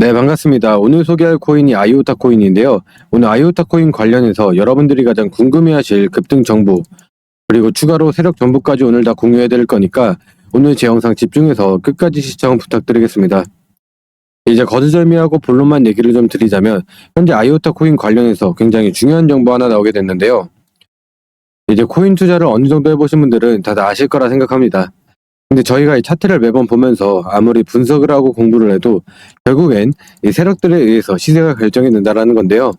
네, 반갑습니다. 오늘 소개할 코인이 아이오타 코인인데요. 오늘 아이오타 코인 관련해서 여러분들이 가장 궁금해하실 급등 정보, 그리고 추가로 세력 정보까지 오늘 다 공유해 드릴 거니까 오늘 제 영상 집중해서 끝까지 시청 부탁드리겠습니다. 이제 거두절미하고 본론만 얘기를 좀 드리자면 현재 아이오타 코인 관련해서 굉장히 중요한 정보 하나 나오게 됐는데요. 이제 코인 투자를 어느 정도 해보신 분들은 다들 아실 거라 생각합니다. 근데 저희가 이 차트를 매번 보면서 아무리 분석을 하고 공부를 해도 결국엔 이 세력들에 의해서 시세가 결정이 된다라는 건데요.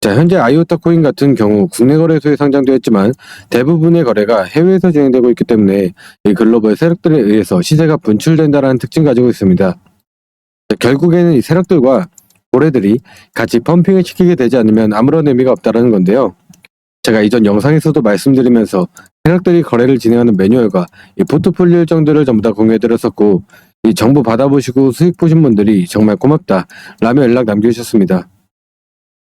자, 현재 아이오타 코인 같은 경우 국내 거래소에 상장되어 있지만 대부분의 거래가 해외에서 진행되고 있기 때문에 이 글로벌 세력들에 의해서 시세가 분출된다라는 특징 가지고 있습니다. 자, 결국에는 이 세력들과 고래들이 같이 펌핑을 시키게 되지 않으면 아무런 의미가 없다라는 건데요. 제가 이전 영상에서도 말씀드리면서 세력들이 거래를 진행하는 매뉴얼과 이 포트폴리오 일정들을 전부 다 공유해드렸었고 이 정보 받아보시고 수익 보신 분들이 정말 고맙다 라며 연락 남겨주셨습니다.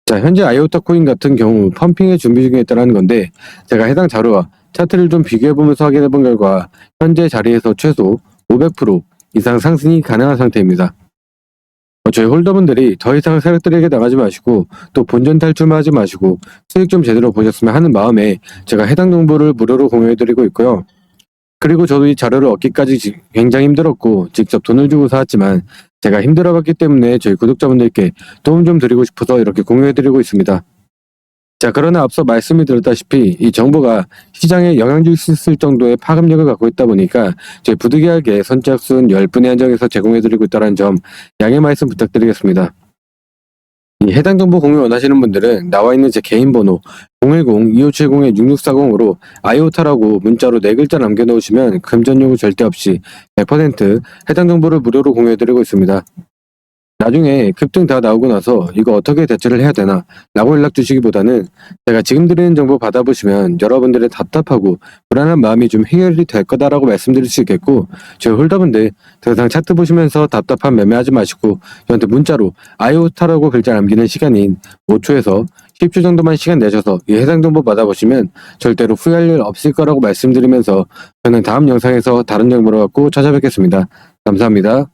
자 현재 아이오타 코인 같은 경우 펌핑의 준비 중에 있다는 건데 제가 해당 자료와 차트를 좀 비교해보면서 확인해본 결과 현재 자리에서 최소 500% 이상 상승이 가능한 상태입니다. 어, 저희 홀더분들이 더 이상 세력들에게 나가지 마시고 또 본전 탈출만 하지 마시고 수익 좀 제대로 보셨으면 하는 마음에 제가 해당 정보를 무료로 공유해드리고 있고요. 그리고 저도 이 자료를 얻기까지 지- 굉장히 힘들었고 직접 돈을 주고 사왔지만 제가 힘들어봤기 때문에 저희 구독자분들께 도움 좀 드리고 싶어서 이렇게 공유해드리고 있습니다. 자 그러나 앞서 말씀이 드렸다시피 이 정보가 시장에 영향 줄 수 있을 정도의 파급력을 갖고 있다 보니까 저희 부득이하게 선착순 10분에 한정해서 제공해드리고 있다는 점 양해 말씀 부탁드리겠습니다. 이 해당 정보 공유 원하시는 분들은 나와 있는 제 개인 번호 010-2570-6640으로 아이오타라고 문자로 네 글자 남겨놓으시면 금전 요구 절대 없이 100% 해당 정보를 무료로 공유해드리고 있습니다. 나중에 급등 다 나오고 나서 이거 어떻게 대처를 해야 되나 라고 연락 주시기보다는 제가 지금 드리는 정보 받아보시면 여러분들의 답답하고 불안한 마음이 좀 해결이 될 거다라고 말씀드릴 수 있겠고 저희 홀더분들 더 이상 차트 보시면서 답답한 매매하지 마시고 저한테 문자로 아이오타라고 글자 남기는 시간인 5초에서 10초 정도만 시간 내셔서 이 해당 정보 받아보시면 절대로 후회할 일 없을 거라고 말씀드리면서 저는 다음 영상에서 다른 정보를 갖고 찾아뵙겠습니다. 감사합니다.